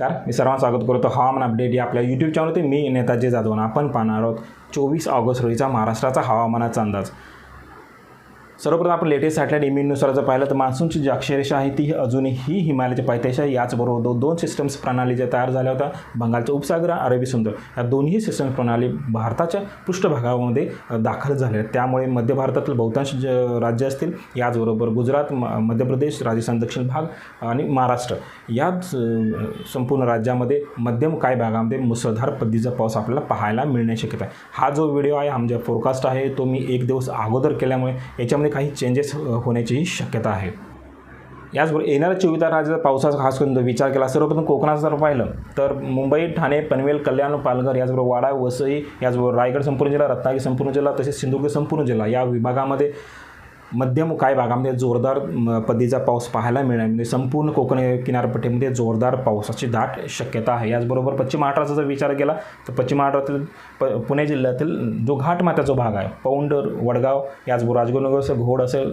नमस्कार. मी सर्वांना स्वागत करतो. हवामान अपडेट या आपल्या यूट्यूब चॅनलवरती मी नेताजी जाधवन आपण पाहणार आहोत. चोवीस ऑगस्ट रोजीचा महाराष्ट्राचा हवामानाचा अंदाज. सर्वप्रथम आपण लेटेस्ट सॅटेलाईट इमेजनुसार जर पाहिलं तर मान्सूनची जी अक्षरेषा आहे ती अजूनही हिमालयाच्या पायथ्याशी आहे. याचबरोबर दो दोन सिस्टम्स प्रणाली ज्या तयार झाल्या होत्या बंगालचा उपसागर अरबी सुंदर या दोन्ही सिस्टम्स प्रणाली भारताच्या पृष्ठभागामध्ये दाखल झाल्या. आहेत त्यामुळे मध्य भारतातील बहुतांश ज राज्य असतील याचबरोबर गुजरात म मध्य प्रदेश राजस्थान दक्षिण भाग आणि महाराष्ट्र. याच संपूर्ण राज्यामध्ये मध्यम काही भागामध्ये मुसळधार पद्धतीचा पाऊस आपल्याला पाहायला मिळण्याची शक्यता आहे. हा जो व्हिडिओ आहे आमच्या फोरकास्ट आहे तो मी एक दिवस अगोदर केल्यामुळे याच्यामध्ये काही चेंजेस होण्याचीही शक्यता आहे. याचबरोबर येणाऱ्या चोवीस तास जर पावसाचा खास करून जर विचार केला सर्वप्रथम कोकणात जर पाहिलं तर मुंबई ठाणे पनवेल कल्याण पालघर याचबरोबर वाडा वसई याचबरोबर रायगड संपूर्ण जिल्हा रत्नागिरी संपूर्ण जिल्हा तसेच सिंधुदुर्ग संपूर्ण जिल्हा या विभागामध्ये मध्यम काही भागामध्ये जोरदार पदीचा पद्धतीचा पाऊस पाहायला मिळणार म्हणजे संपूर्ण कोकण किनारपट्टीमध्ये जोरदार पावसाची दाट शक्यता आहे. याचबरोबर पश्चिम महाराष्ट्राचा जर विचार केला तर पश्चिम महाराष्ट्रातील प पुणे जिल्ह्यातील जो घाटमाथा जो भाग आहे पौंड वडगाव याचबरोबर राजगुरुनगर असेल घोड असेल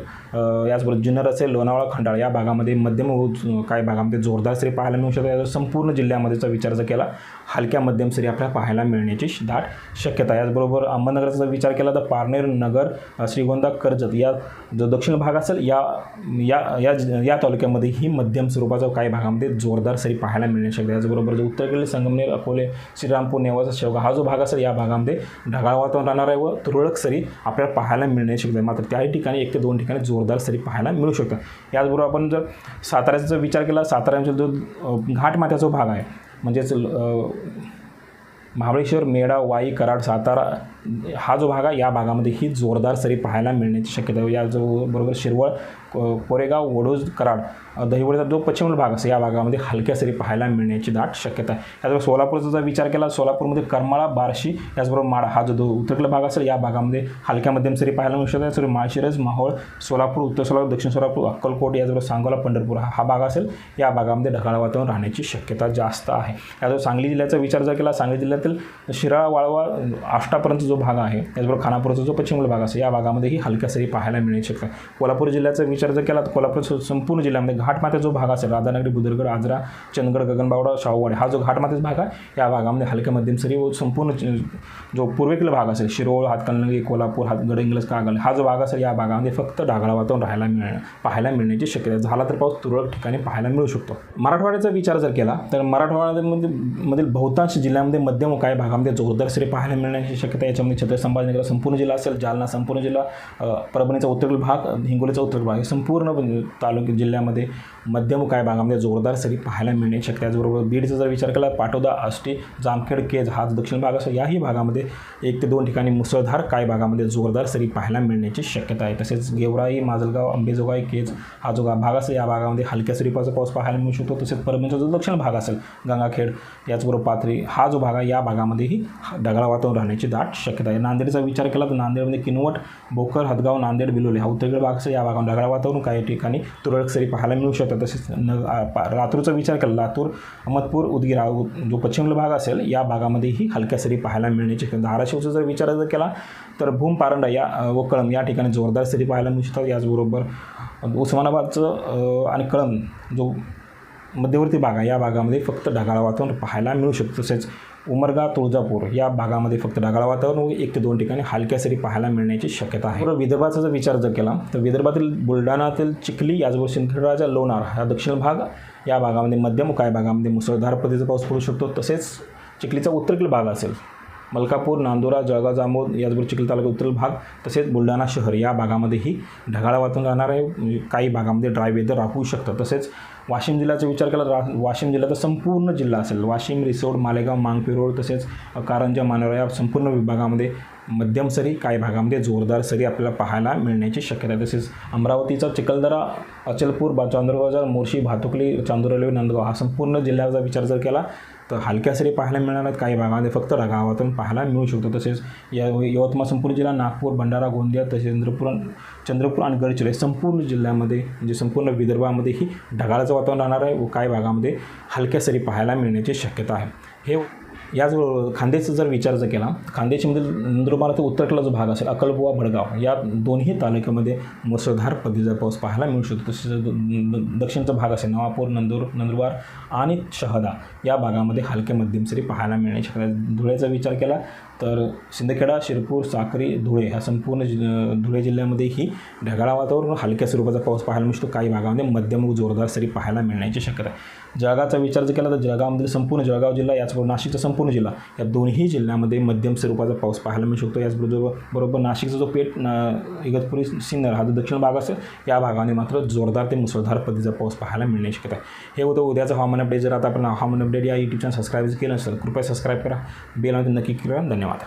याचबरोबर जुन्नर असेल लोणावळा खंडाळ या भागामध्ये मध्यम व काही भागामध्ये जोरदार सरी पाहायला मिळू शकतात. याचा संपूर्ण जिल्ह्यामध्येचा विचार जर केला हलक्या मध्यम सरी आपल्याला पाहायला मिळण्याची दाट शक्यता याचबरोबर अहमदनगरचा जर विचार केला तर पारनेर नगर श्रीगोंदा कर्जत या जो दक्षिण भाग असेल या या या ज- या तालुक्यामध्ये ही मध्यम स्वरूपाचा काही भागामध्ये जोरदार सरी पाहायला मिळण्याची शकते आहे. याचबरोबर जो उत्तरेकडील संगमनेर अकोले श्रीरामपूर नेवासा शेवगा हा जो भाग असेल या भागामध्ये ढगाळ वातावरण राहणार आहे व तुरळक सरी आपल्याला पाहायला मिळण्याची शकते आहे मात्र त्याही ठिकाणी एक ते दोन ठिकाणी जोरदार सरी पाहायला मिळू शकतात याचबरोबर आपण जर साताऱ्याचा विचार केला साताऱ्याचा जो घाटमाथ्याचा भाग आहे म्हणजेच महाबळेश्वर मेढा वाई कराड सातारा हा जो भाग आहे या भागामध्ये ही जोरदार सरी पाहायला मिळण्याची शक्यता या जो बरोबर शिरवळ को- कोरेगाव वडोज कराड दहिवडीचा जो पश्चिम भाग असेल या भागामध्ये हलक्या सरी पाहायला मिळण्याची दाट शक्यता आहे. त्याचबरोबर सोलापूरचा जर विचार केला सोलापूरमध्ये करमाळा बार्शी याचबरोबर माडा हा जो दो उत्तरेकडील भाग असेल या भागामध्ये हलक्या मध्यम सरी पाहायला मिळू शकतात. सॉरी माळशिरज माहोळ सोलापूर उत्तर सोलापूर दक्षिण सोलापूर अक्कलकोट याचबरोबर सांगोला पंढरपूर हा भाग असेल या भागामध्ये ढगाळ वातावरण राहण्याची शक्यता जास्त आहे. त्याचबरोबर सांगली जिल्ह्याचा विचार जर केला सांगली जिल्ह्यात जिल्ह्यातील शिराळा वाळवा आष्टापर्यंत जो भाग आहे त्याचबरोबर खानापूरचा जो पश्चिम भाग असेल या भागामध्येही हलक्या सरी पाहायला मिळण्याची शकतात आहे. कोल्हापूर जिल्ह्याचा विचार जर केला तर कोल्हापूर संपूर्ण जिल्ह्यामध्ये घाटमाथा जो भाग असेल राधानगरी बुदरगड आजरा चंदगड गगनबावडा शाहूवाडी हा जो घाटमाथेचा भाग आहे या भागामध्ये हलक्या मध्यम सरी व संपूर्ण जो पूर्वेकडील भाग असेल शिरोळ हातकणंगले कोल्हापूर हात गडहिंग्लज कागल हा जो भाग असेल या भागामध्ये फक्त ढगाळ वातावरण राहायला मिळणं पाहायला मिळण्याची शक्यता आहे. झाला तर पाऊस तुरळक ठिकाणी पाहायला मिळू शकतो मराठवाड्याचा विचार जर केला तर मराठवाड्यामध्ये मधील बहुतांश जिल्ह्यामध्ये मध्यम व काही भागामध्ये जोरदार सरी पाहायला मिळण्याची शक्यता आहे. याच्यामध्ये छत्रपती संभाजीनगर संपूर्ण जिल्हा असेल जालना संपूर्ण जिल्हा परभणीचा उत्तर भाग हिंगोलीचा उत्तर भाग हे संपूर्ण तालुक्या जिल्ह्यामध्ये मध्यम काय भागामध्ये जोरदार सरी पाहायला मिळण्याची शक्यता त्याचबरोबर बीडचा जर विचार केला पाटोदा आष्टी जामखेड केज हा दक्षिण भाग असं याही भागामध्ये एक ते दोन ठिकाणी मुसळधार काय भागामध्ये जोरदार सरी पाहायला मिळण्याची शक्यता आहे. तसेच गेवराई माजलगाव अंबेजोगाई केज हा जो भाग असेल या भागामध्ये हलक्या स्वरूपाचा पाऊस पाहायला मिळू शकतो. तसेच परभणीचा जो दक्षिण भाग असेल गंगाखेड याचबरोबर पाथरी हा जो भाग आहे या भागामध्येही ढगाळ वातावरण राहण्याची दाट शक्यता आहे. नांदेडचा विचार केला तर नांदेडमध्ये किनवट भोकर हदगाव नांदेड बिलोली हा उत्तरेकडील भाग असेल या भागामध्ये ढगाळ वातावरण काही ठिकाणी तुरळक सरी पाहायला मिळू शकतात. तसेच न पा- लातूरचा विचार केला. लातूर अहमदपूर उदगीर जो पश्चिमेकडील भाग असेल या भागामध्येही हलक्या सरी पाहायला मिळण्याची धाराशिवचा जर विचार जर केला तर भूम पारंडा या व कळम या ठिकाणी जोरदार सरी पाहायला मिळू शकतात. याचबरोबर उस्मानाबादचं आणि कळम जो मध्यवर्ती भागा या भागामध्ये फक्त ढगाळ वातावरण पाहायला मिळू शकतं. तसेच उमरगा तुळजापूर या भागामध्ये फक्त ढगाळ वातावरण व एक ते दोन ठिकाणी हलक्या सरी पाहायला मिळण्याची शक्यता आहे. विदर्भाचा जर विचार जर केला तर विदर्भातील बुलढाणातील चिखली याचबरोबर सिंदखेडराजा लोणार हा दक्षिण भाग या भागामध्ये मध्यम काय काही भागामध्ये मुसळधार पद्धतीचा पाऊस पडू शकतो. तसेच चिखलीचा उत्तरेकडील भाग असेल मलकापूर नांदुरा जळगाव जामोद याचबरोबर चिखली तालुका उत्तर भाग तसेच बुलढाणा शहर या भागामध्येही ढगाळ वातावरण राहणार आहे. म्हणजे काही भागामध्ये ड्राय वेदर राहू शकतं. तसेच वाशिम जिल्ह्याचा विचार केला तर रा वाशिम जिल्ह्याचा संपूर्ण जिल्हा असेल. वाशिम रिसोड मालेगाव मांगपिरोड तसेच कारंजा मानोरा या संपूर्ण विभागामध्ये मध्यम सरी काही भागामध्ये जोरदार सरी आपल्याला पाहायला मिळण्याची शक्यता आहे. तसेच अमरावतीचा चिखलदरा अचलपूर बा चांदूरबाजार मोर्शी भातुकली चांदूर रेल्वे नंदगाव हा संपूर्ण जिल्ह्याचा विचार जर केला तर हलक्या सरी पाहायला मिळणार आहेत काही भागामध्ये फक्त रगावातून पाहायला मिळू शकतो. तसेच या यवतमाळ संपूर्ण जिल्हा नागपूर भंडारा गोंदिया तसेच चंद्रपूर चंद्रपूर आणि गडचिरोली संपूर्ण जिल्ह्यामध्ये म्हणजे संपूर्ण विदर्भामध्येही ढगाळाचं वातावरण राहणार आहे व काही भागामध्ये हलक्या सरी पाहायला मिळण्याची शक्यता आहे. हे याचबरोबर खांदेचा जर विचार जर केला खांदेशीमधील नंदुरबार ते उत्तरकडला जो भाग असेल अकलबुवा भडगाव या दोन्ही तालुक्यामध्ये मुसळधार पद्धतीचा पाऊस पाहायला मिळू शकतो. तसेच दक्षिणचा भाग असेल नवापूर नंदूर नंदुरबार आणि शहदा या भागामध्ये हलके मध्यम सरी पाहायला मिळण्याची शक्यता आहे. धुळेचा विचार केला तर शिंदखेडा शिरपूर साक्री धुळे ह्या संपूर्ण जि- धुळे जिल्ह्यामध्ये ही ढगाळ वातावरण हलक्या स्वरूपाचा पाऊस पाहायला मिळतो काही भागामध्ये मध्यम व जोरदार सरी पाहायला मिळण्याची शक्यता आहे. जळगावचा विचार जर केला तर जळगावमधील संपूर्ण जळगाव जिल्हा याचबरोबर नाशिकचा संपूर्ण जिल्हा. या दोन्ही जिल्ह्यामध्ये मध्यम स्वरूपाचा पाऊस पाहायला मिळू शकतो. याचबरोबर बरोबर नाशिकचा जो पेठ इगतपुरी सिन्नर हा जो दक्षिण भाग असेल या भागाने मात्र जोरदार ते मुसळधार पद्धतीचा पाऊस पाहायला मिळण्याची शक्यता आहे. हे होतं उद्याचं हवामान अपडेट जर आता आपण हवामान अपडेट या यूट्यूब चॅनल सबस्क्राईब केलं असेल कृपया सबस्क्राईब करा. बेल नक्की करा. धन्यवाद.